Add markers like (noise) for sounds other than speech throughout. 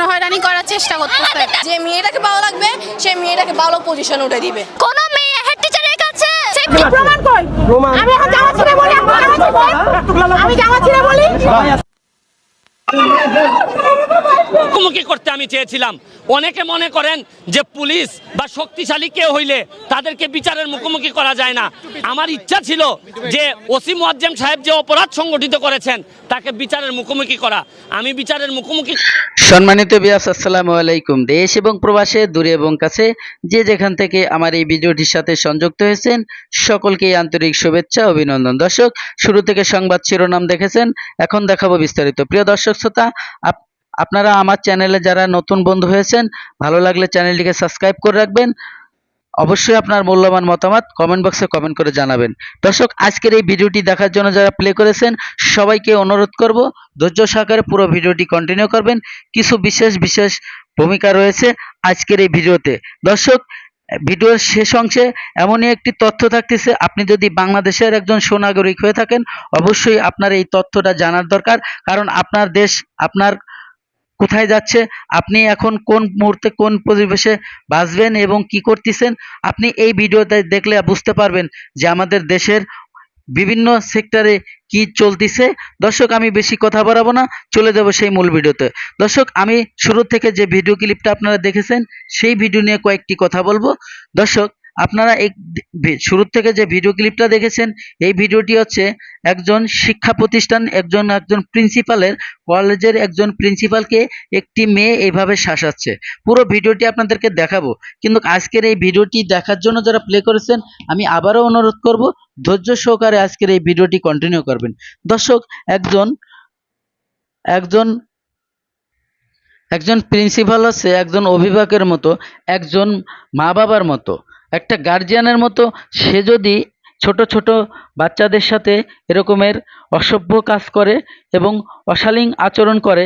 জনহয়রানি করার চেষ্টা করতেছে যে মেয়েটাকে ভালো লাগবে সে মেয়েটাকে ভালো পজিশন উঠে দিবে কোন মেয়ে হেড টিচারের কাছে প্রমাণ কই আমি এখন জামা ছিঁড়ে বলি আমি যাওয়ার ছিঁড়ে আমি জামা ছিঁড়ে বলি মুখোমুখি করতে আমি চেয়েছিলাম। অনেকে মনে করেন যে পুলিশ বা শক্তিশালী কেউ হইলে তাদেরকে বিচারের মুখোমুখি করা যায় না। আমার ইচ্ছা ছিল যে ওসি মোয়াজ্জেম সাহেব যে অপরাধ সংগঠিত করেছেন, তাকে বিচারের মুখোমুখি করা। আমি বিচারের মুখোমুখি সম্মানিত বিয়াস আসসালামু আলাইকুম। দেশ এবং প্রবাসে, দূরে এবং কাছে, যে যেখান থেকে আমার এই ভিডিওটির সাথে সংযুক্ত হয়েছেন সকলকে আন্তরিক শুভেচ্ছা, অভিনন্দন। দর্শক, শুরু থেকে সংবাদ শিরোনাম দেখেছেন, এখন দেখাবো বিস্তারিত। প্রিয় দর্শক শ্রোতা আপনারা আমার চ্যানেলে যারা নতুন বন্ধু হয়েছেন, ভালো লাগলে চ্যানেলটিকে সাবস্ক্রাইব করে রাখবেন। অবশ্যই আপনার মূল্যবান মতামত কমেন্ট বক্সে কমেন্ট করে জানাবেন। দর্শক, আজকের এই ভিডিওটি দেখার জন্য যারা প্লে করেছেন, সবাইকে অনুরোধ করব, ধৈর্য সহকারে পুরো ভিডিওটি কন্টিনিউ করবেন। কিছু বিশেষ বিশেষ ভূমিকা রয়েছে আজকের এই ভিডিওতে। দর্শক ভিডিওর শেষ অংশে এমনই একটি তথ্য থাকতেছে, আপনি যদি বাংলাদেশের একজন সুনাগরিক হয়ে থাকেন, অবশ্যই আপনার এই তথ্যটা জানার দরকার। কারণ আপনার দেশ আপনার কোথায় যাচ্ছে, আপনি এখন কোন মুহূর্তে কোন পরিবেশে বাঁচবেন এবং কি করতেছেন, আপনি এই ভিডিওতে দেখলে বুঝতে পারবেন যে আমাদের দেশের বিভিন্ন সেক্টরে কি চলতিছে? দর্শক, আমি বেশি কথা বাড়াবো না, চলে যাব সেই মূল ভিডিওতে। দর্শক, আমি শুরু থেকে যে ভিডিও ক্লিপটা আপনারা দেখেছেন, সেই ভিডিও নিয়ে কয়েকটি কথা বলব। দর্শক আপনারা এই ভি- শুরু থেকে যে ভিডিও ক্লিপটা দেখেছেন, এই ভিডিওটি হচ্ছে একজন শিক্ষা প্রতিষ্ঠান, একজন একজন প্রিন্সিপালের কলেজের একজন প্রিন্সিপালকে একটি মেয়ে এইভাবে শাসাচ্ছে। পুরো ভিডিওটি আপনাদেরকে দেখাবো। কিন্তু আজকের এই ভিডিওটি দেখার জন্য যারা প্লে করেছেন, আমি আবারও অনুরোধ করব, ধৈর্য সহকারে আজকের এই ভিডিওটি কন্টিনিউ করবেন। দর্শক, একজন একজন একজন প্রিন্সিপাল হচ্ছে একজন অভিভাবকের মতো, একজন মা বাবার মতো। একটা গার্জিয়ানের মতো সে যদি ছোট ছোট বাচ্চাদের সাথে এরকমের অসভ্য কাজ করে এবং অশালীন আচরণ করে,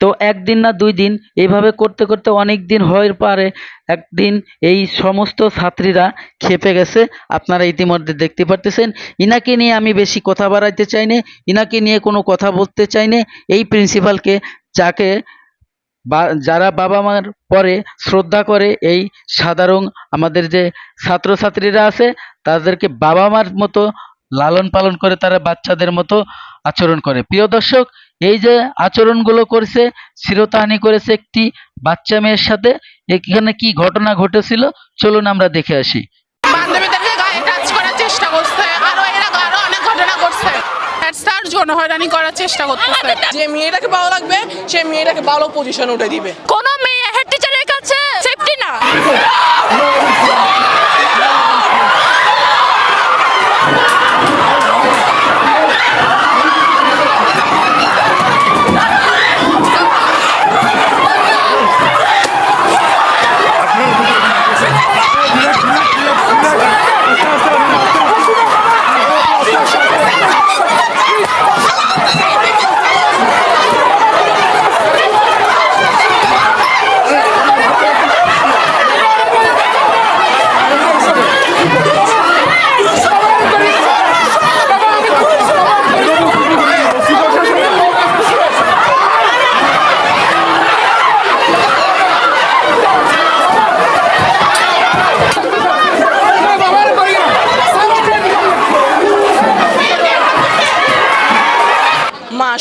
তো একদিন না দুই দিন এইভাবে করতে করতে অনেক দিন হয়ে পারে। একদিন এই সমস্ত ছাত্রীরা খেপে গেছে। আপনারা ইতিমধ্যে দেখতে পারতেছেন। ইনাকে নিয়ে আমি বেশি কথা বাড়াইতে চাই না। ইনাকে নিয়ে কোনো কথা বলতে চাই না। এই প্রিন্সিপালকে যাকে বা যারা বাবা মার পরে শ্রদ্ধা করে এই সাধারণ আমাদের যে ছাত্রছাত্রীরা আছে, তাদেরকে বাবা মার মতো লালন পালন করে তারা বাচ্চাদের মতো আচরণ করে। প্রিয় দর্শক, এই যে আচরণগুলো করেছে, শিরতাহানি করেছে একটি বাচ্চা মেয়ের সাথে, এখানে কি ঘটনা ঘটেছিল? চলুন আমরা দেখে আসি। বান্ধবীদেরকে গায়ে টাচ করার চেষ্টা করছে। আরও এরা আরও অনেক ঘটনা করছে স্যার হয়রানি করার চেষ্টা করতেছে। যে মেয়েটাকে ভালো লাগবে সে মেয়েটাকে ভালো পজিশন উঠে দিবে। কোন মেয়ে হেড টিচারের কাছে সেফটি না। (laughs)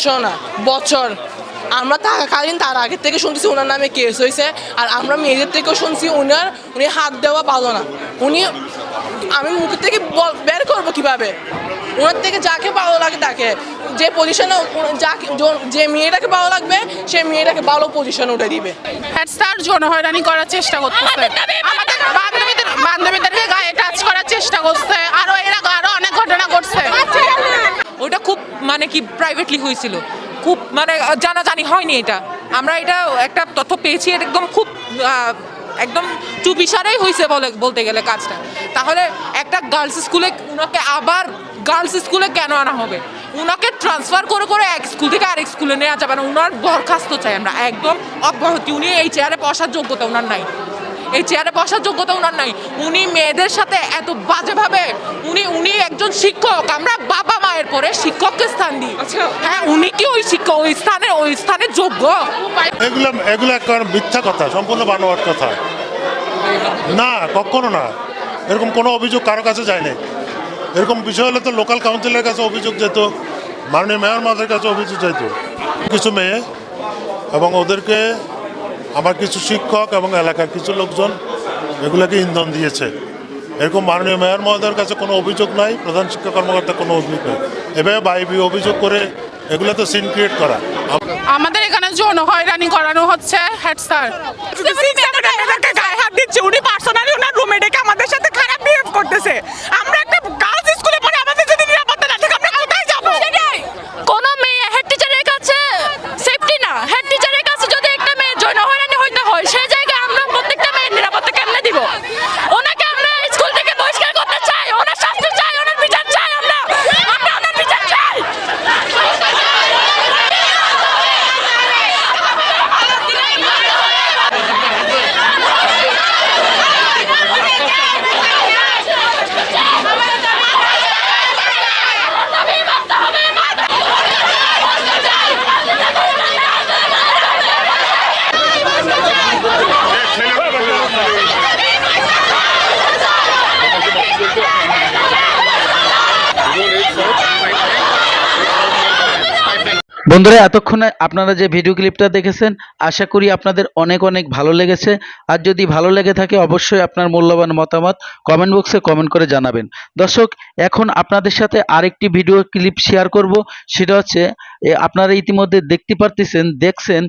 মাসও না বছর। আমরা থাকাকালীন তার আগের থেকে শুনতেছি ওনার নামে কেস হয়েছে আর আমরা মেয়েদের থেকেও শুনছি উনার উনি হাত দেওয়া পালো না। উনি আমি মুখের থেকে বের করব কীভাবে? ওনার থেকে যাকে ভালো লাগে তাকে। যে পজিশনে যাকে যে মেয়েটাকে ভালো লাগবে সে মেয়েটাকে ভালো পজিশন উঠে দিবে। হেড স্যার জনহয়রানি করার চেষ্টা করতেছে আমাদের বান্ধবীদের বান্ধবীদেরকে গায়ে টাচ করার চেষ্টা করছে। আরও এরা আরও অনেক ঘটনা করছে ওটা খুব মানে কি প্রাইভেটলি হয়েছিল। খুব মানে জানাজানি হয়নি এটা। আমরা এটা একটা তথ্য পেয়েছি, এটা একদম খুব একদম চুপিসারেই হয়েছে বলে, বলতে গেলে কাজটা। তাহলে একটা গার্লস স্কুলে ওনাকে আবার গার্লস স্কুলে কেন আনা হবে? ওনাকে ট্রান্সফার করে করে এক স্কুল থেকে আরেক স্কুলে নেওয়া যাবে না। ওনার বরখাস্ত চাই আমরা। একদম অব্যাহতি। উনি এই চেয়ারে বসার যোগ্যতা ওনার নাই। এই চেয়ারে বসার যোগ্যতা ওনার নাই। উনি মেয়েদের সাথে এত বাজেভাবে উনি উনি একজন শিক্ষক আমরা বাবা মায়ের পরে শিক্ষককে স্থান দিই। হ্যাঁ উনি কি ওই শিক্ষক ওই স্থানে ওই স্থানে যোগ্য? এগুলো এগুলো একটা মিথ্যা কথা সম্পূর্ণ বানোয়াট কথা। না কখনো না। এরকম কোনো অভিযোগ কারও কাছে যায় যায়নি। এরকম বিষয় হলে তো লোকাল কাউন্সিলের কাছে অভিযোগ যেত মাননীয় মেয়র মাদের কাছে অভিযোগ যেত। কিছু মেয়ে এবং ওদেরকে আমার কিছু শিক্ষক এবং এলাকার কিছু লোকজন এগুলোকে ইন্ধন দিয়েছে। এরকম মাননীয় মেয়র মহোদয়ের কাছে কোনো অভিযোগ নাই প্রধান শিক্ষা কর্মকর্তা কোনো অভিযোগ নেই। এভাবে বাইবি অভিযোগ করে এগুলো তো সিন ক্রিয়েট করা। আমাদের এখানে যৌন হয়রানি করানো হচ্ছে হেড স্যার। গায়ে হাত দিচ্ছে উনি পার্সোনালি ওনার রুমে ডেকে আমাদের সাথে খারাপ বিহেভ করতেছে। আমরা একটা গার্লস স্কুলে পড়ে আমাদের যদি নিরাপত্তা না থাকে আমরা কোথায় যাব কোনো মেয়ে হেড টিচারের কাছে সেফটি না হেড টিচারের কাছে যদি একটা মেয়ে যৌন হয়রানি হইতে হয় সেই জায়গায় আমরা প্রত্যেকটা মেয়ের নিরাপত্তা কেমনে দিব ওনাকে আমরা স্কুল থেকে বহিষ্কার করতে চাই ওনার শাস্তি চাই ওনার বিচার চাই আমরা আমরা ওনার বিচার চাই বন্ধুরা, এতক্ষণে আপনারা যে ভিডিও ক্লিপটা দেখেছেন, আশা করি আপনাদের অনেক অনেক ভালো লেগেছে। আর যদি ভালো লেগে থাকে, অবশ্যই আপনার মূল্যবান মতামত কমেন্ট বক্সে কমেন্ট করে জানাবেন। দর্শক, এখন আপনাদের সাথে আরেকটি ভিডিও ক্লিপ শেয়ার করব। সেটা হচ্ছে আপনারা ইতিমধ্যে দেখতে পারতেছেন, দেখছেন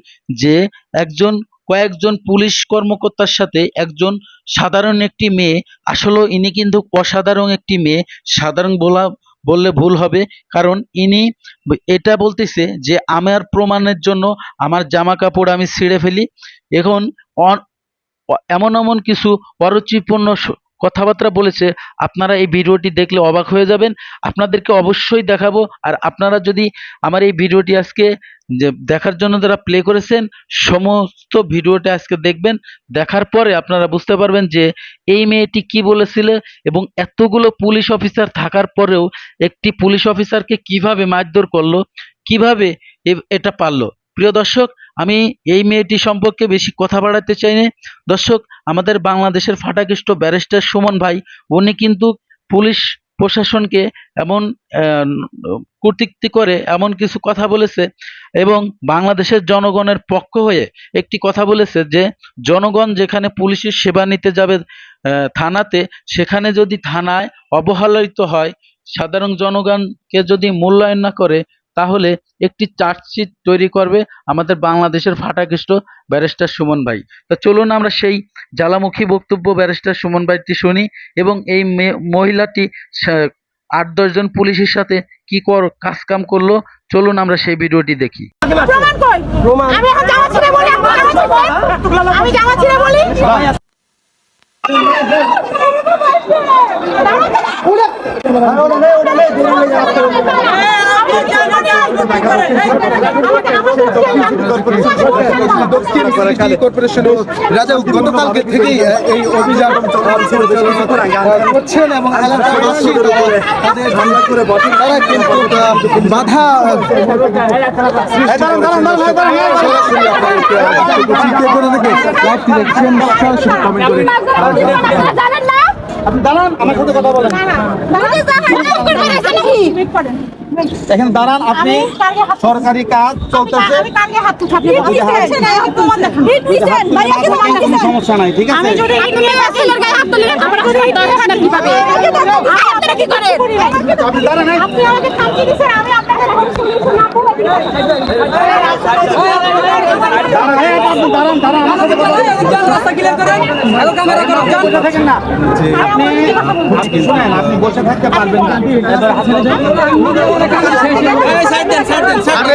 যে একজন, কয়েকজন পুলিশ কর্মকর্তার সাথে একজন সাধারণ একটি মেয়ে, আসলে ইনি কিন্তু অসাধারণ একটি মেয়ে, সাধারণ বলা বললে ভুল হবে। কারণ ইনি এটা বলতেছে যে, আমার প্রমাণের জন্য আমার জামা কাপড় আমি ছিঁড়ে ফেলি। এখন এমন এমন কিছু অরুচিপূর্ণ কথাবার্তা বলেছে, আপনারা এই ভিডিওটি দেখলে অবাক হয়ে যাবেন। আপনাদেরকে অবশ্যই দেখাবো আর আপনারা যদি আমার এই ভিডিওটি আজকে দেখার জন্য যারা প্লে করেছেন, সমস্ত ভিডিওটা আজকে দেখবেন। দেখার পরে আপনারা বুঝতে পারবেন যে এই মেয়েটি কি বলেছিল এবং এতগুলো পুলিশ অফিসার থাকার পরেও একটি পুলিশ অফিসারকে কীভাবে মারধর করল, কীভাবে এটা পারল। প্রিয় দর্শক আমি এই মেয়েটি সম্পর্কে বেশি কথা বাড়াতে চাই না দর্শক আমাদের বাংলাদেশের ফাটাকৃষ্ট ব্যারিস্টার সুমন ভাই উনি কিন্তু পুলিশ প্রশাসনকে এমন আহ, করে এমন কিছু কথা বলেছে এবং বাংলাদেশের জনগণের পক্ষ হয়ে একটি কথা বলেছে যে জনগণ যেখানে পুলিশের সেবা নিতে যাবে থানাতে সেখানে যদি থানায় অবহেলিত হয় সাধারণ জনগণকে যদি মূল্যায়ন না করে তাহলে একটি চার্জশিট তৈরি করবে আমাদের বাংলাদেশের ফাটাকৃষ্ট ব্যারিস্টার সুমন ভাই। তো চলুন আমরা সেই জ্বালামুখী বক্তব্য ব্যারিস্টার সুমন ভাইটি শুনি এবং এই মে- মহিলাটি আট দশজন পুলিশের সাথে কি কর কাজ কাম করল চলুন আমরা সেই ভিডিওটি দেখি। প্রমাণ কই আমি এখন জামা ছিঁড়ে বলি আমি জামা ছিঁড়ে বলি? রাজা গতকালকে থেকেই এই অভিযান করছেন এবং তারা কিন্তু বাধা সরাসরি দেখছেন সরাসরি কমেন্ট করে জানেন না আপনি দাঁড়ান আমার সাথে কথা বলেন এখানে দাঁড়ান আপনি সরকারি কাজ চলতেছে কোনো সমস্যা নাই ঠিক আছে আপনি দাঁড়ান। আপনি। বসে থাকতে পারবেন না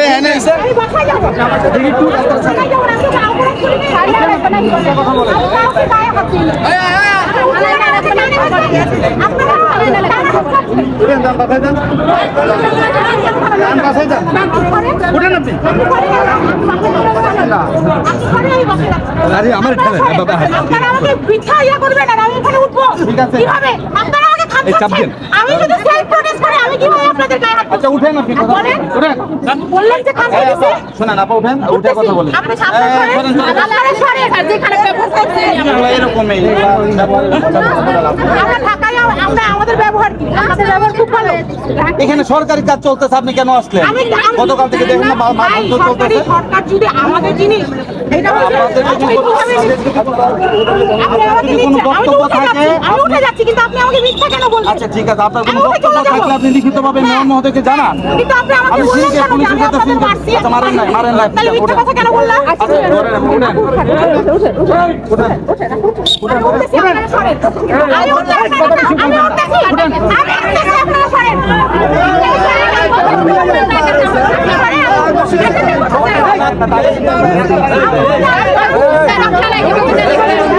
এনে উঠেন যান বাসায় যান। যান বাসায় যান। উঠেন আপনি। আরে আমার ঠেলে না বাবা আপনারা আমাকে মিথ্যা ইয়া করবেন আর আমি এখানে উঠবো। ঠিক আছে। এই চাপ দেন। আমি যদি সেলফ প্রোটেস্ট করি আমি কীভাবে আপনাদের গায়ে হাত আচ্ছা উঠেন আপনি কথা বলেন। উঠেন। বললেন যে খান দিছি শোনেন আপা উঠেন উঠে কথা বলেন। আপনি সামনে সরেন। আপনারা সরেন আর যেখানে ব্যবহার করছেন এরকমই আমরা ঢাকায় আমরা আমাদের ব্যবহার কি? আমাদের ব্যবহার খুব ভালো। এখানে সরকারি কাজ চলতেছে আপনি কেন আসলেন? গতকাল থেকে দেখেন না ভাই, চলতেছে। সরকার যদি আমাদের জিনিস আপনি কীভাবে আপনি আমাকে যদি কোনো নিচ্ছেন, আমি তো বক্তব্য উঠে থাকে, যাচ্ছি, আমি উঠে যাচ্ছি কিন্তু আপনি আমাকে মিথ্যা কেন বলছেন আচ্ছা ঠিক আছে আপনার কোনো বক্তব্য থাকলে আপনি লিখিতভাবে মেয়র মহোদয়কে জানান আমি পুলিশের সাথে আচ্ছা, মারেন নাই, মারেন নাই, কথা কেন বললেন? আচ্ছা ধরেন উঠেন আমি উঠতেছি, আপনারা সরেন। আমি উঠতেছি, আমি উঠতেছি, আমি উঠতেছি, আপনারা সরেন। আপনারা টান দিবেন না আমি কীভাবে বুঝব আমার নাম ধরে শেষ করেন নাই।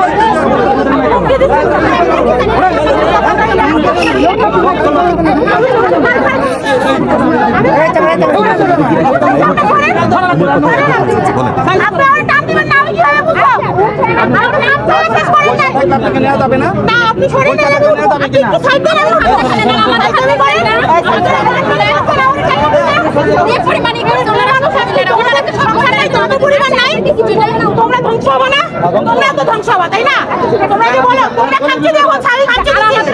আপনাকে নেওয়া যাবে না না আপনি সরে গেলে আমি উঠবো। আপনি একটু সাইড দেন আমি উঠবো। আমাদের সামনে করেন। এরপরে পানি করে তোমরা মানুষ আসলে না। ওনারা তো সংসার নাই, তোমাদের পরিবার নাই। তোমরা ধ্বংস হব না? তোমরা তো ধ্বংস হবা, তাই না? তোমরা যে বলো, তোমরা দেখাই দেবো। আমাদের সবার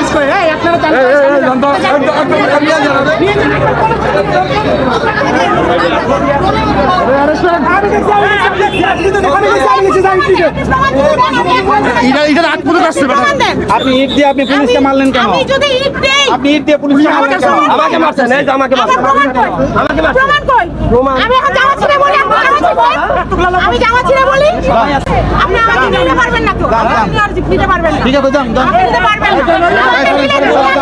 আপনি ইট দিয়ে আপনি পুলিশকে মারলেন কেন আমি যদি ইট দেই আপনি ইট দিয়ে মারলেন আমাকে মারছেন এই যে আমাকে মারছেন আমাকে মারছেন প্রমাণ কই আমি এখন জামা ছিঁড়ে বলি আমি জামা ছিঁড়ে বলি আপনি আমাকে নিতে পারবেন না তো আপনি আর নিতে পারবেন না ঠিক আছে যান যান আপনি নিতে পারবেন না আমাকে নিলে দিবেন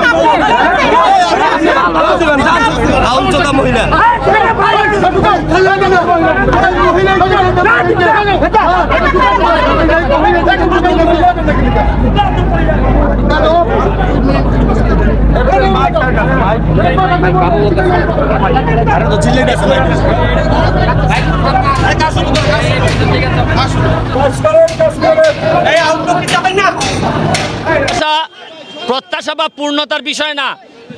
প্রত্যাশা বা পূর্ণতার বিষয় না।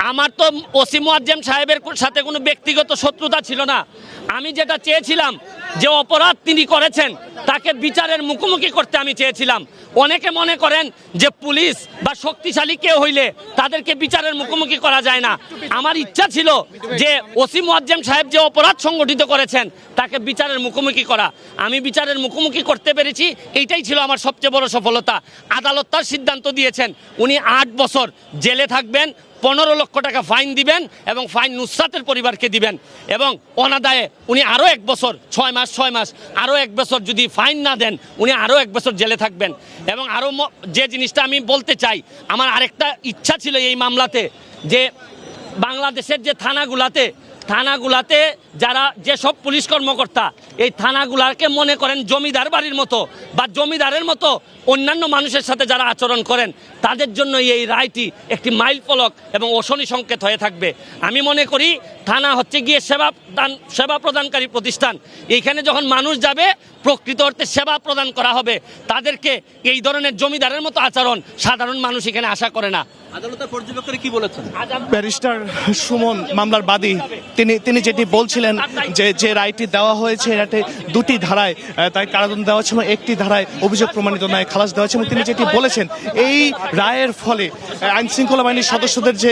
আমার তো ওসি মোয়াজ্জেম সাহেবের সাথে কোনো ব্যক্তিগত শত্রুতা ছিল না। আমি যেটা চেয়েছিলাম যে অপরাধ তিনি করেছেন, তাকে বিচারের মুখোমুখি করতে আমি চেয়েছিলাম। অনেকে মনে করেন যে পুলিশ বা শক্তিশালী কেউ হইলে তাদেরকে বিচারের মুখোমুখি করা যায় না। আমার ইচ্ছা ছিল যে ওসি মোয়াজ্জেম সাহেব যে অপরাধ সংগঠিত করেছেন, তাকে বিচারের মুখোমুখি করা। আমি বিচারের মুখোমুখি করতে পেরেছি, এইটাই ছিল আমার সবচেয়ে বড় সফলতা। আদালত তার সিদ্ধান্ত দিয়েছেন, উনি আট বছর জেলে থাকবেন, পনেরো লক্ষ টাকা ফাইন দিবেন এবং ফাইন নুসরাতের পরিবারকে দিবেন এবং অনাদায়ে উনি আরও এক বছর ছয় মাস ছয় মাস আরও এক বছর যদি ফাইন না দেন, উনি আরও এক বছর জেলে থাকবেন। এবং আরও যে জিনিসটা আমি বলতে চাই, আমার আরেকটা ইচ্ছা ছিল এই মামলাতে, যে বাংলাদেশের যে থানাগুলাতে থানাগুলাতে যারা যেসব পুলিশ কর্মকর্তা, এই থানাগুলাকে মনে করেন জমিদার বাড়ির মতো, বা জমিদারের মতো অন্যান্য মানুষের সাথে যারা আচরণ করেন, তাদের জন্য এই রায়টি একটি মাইল ফলক এবং অশনি সংকেত হয়ে থাকবে। আমি মনে করি থানা হচ্ছে গিয়ে সেবা দান সেবা প্রদানকারী প্রতিষ্ঠান। এইখানে যখন মানুষ যাবে প্রকৃত অর্থে সেবা প্রদান করা হবে। তাদেরকে এই ধরনের জমিদারের মতো আচরণ সাধারণ মানুষ এখানে আশা করে না। ব্যারিস্টার সুমন মামলার বাদী তিনি তিনি যেটি বলছিলেন যে যে রায়টি দেওয়া হয়েছে এটাতে দুটি ধারায় তাই কারাদণ্ড দেওয়া হচ্ছে একটি ধারায় অভিযোগ প্রমাণিত নয় খালাস দেওয়া হচ্ছে তিনি যেটি বলেছেন এই রায়ের ফলে আইন শৃঙ্খলা বাহিনীর সদস্যদের যে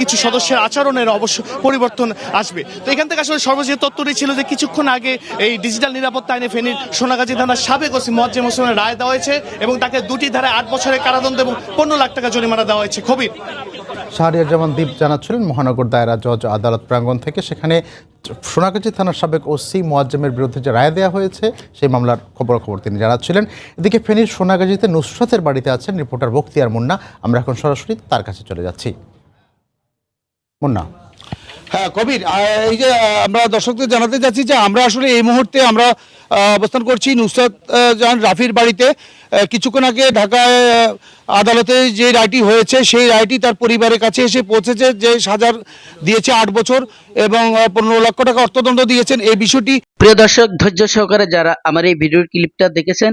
কিছু সদস্যের আচরণের অবশ্য পরিবর্তন আসবে। তো এখান থেকে আসলে সর্বশেষ তথ্যটি ছিল যে কিছুক্ষণ আগে এই ডিজিটাল নিরাপত্তা আইনে ফেনীর সোনাগাজী থানার সাবেক ওসি মোয়াজ্জেম হোসেনের রায় দেওয়া হয়েছে এবং তাকে দুটি ধারায় আট বছরের কারাদণ্ড এবং পনেরো লাখ টাকা জরিমানা দেওয়া হয়েছে। খবির। শাহরিয়ার জামান দ্বীপ জানাচ্ছিলেন, মহানগর দায়রা জজ আদালত প্রাঙ্গণ থেকে। সেখানে সোনাগাজী থানার সাবেক ওসি মোয়াজ্জেমের বিরুদ্ধে যে রায় দেওয়া হয়েছে, সেই মামলার খবর খবর তিনি জানাচ্ছিলেন। এদিকে ফেনীর সোনাগাজীতে নুসরাতের বাড়িতে আছেন রিপোর্টার বক্তিয়ার মুন্না। আমরা এখন সরাসরি তার কাছে চলে যাচ্ছি। মুন্না। হ্যাঁ কবির এই যে আমরা দর্শকদের জানাতে চাচ্ছি যে আমরা আসলে এই মুহূর্তে আমরা অবস্থান করছি নুসরাত জাহান রাফির বাড়িতে। কিছুক্ষণ আগে ঢাকায় আদালতে যে রায়টি হয়েছে, সেই রায়টি তার পরিবারের কাছে এসে পৌঁছেছে, যে সাজার দিয়েছে আট বছর এবং পনেরো লক্ষ টাকা অর্থদণ্ড দিয়েছেন। এই বিষয়টি প্রিয় দর্শক, ধৈর্য সহকারে যারা আমার এই ভিডিওর ক্লিপটা দেখেছেন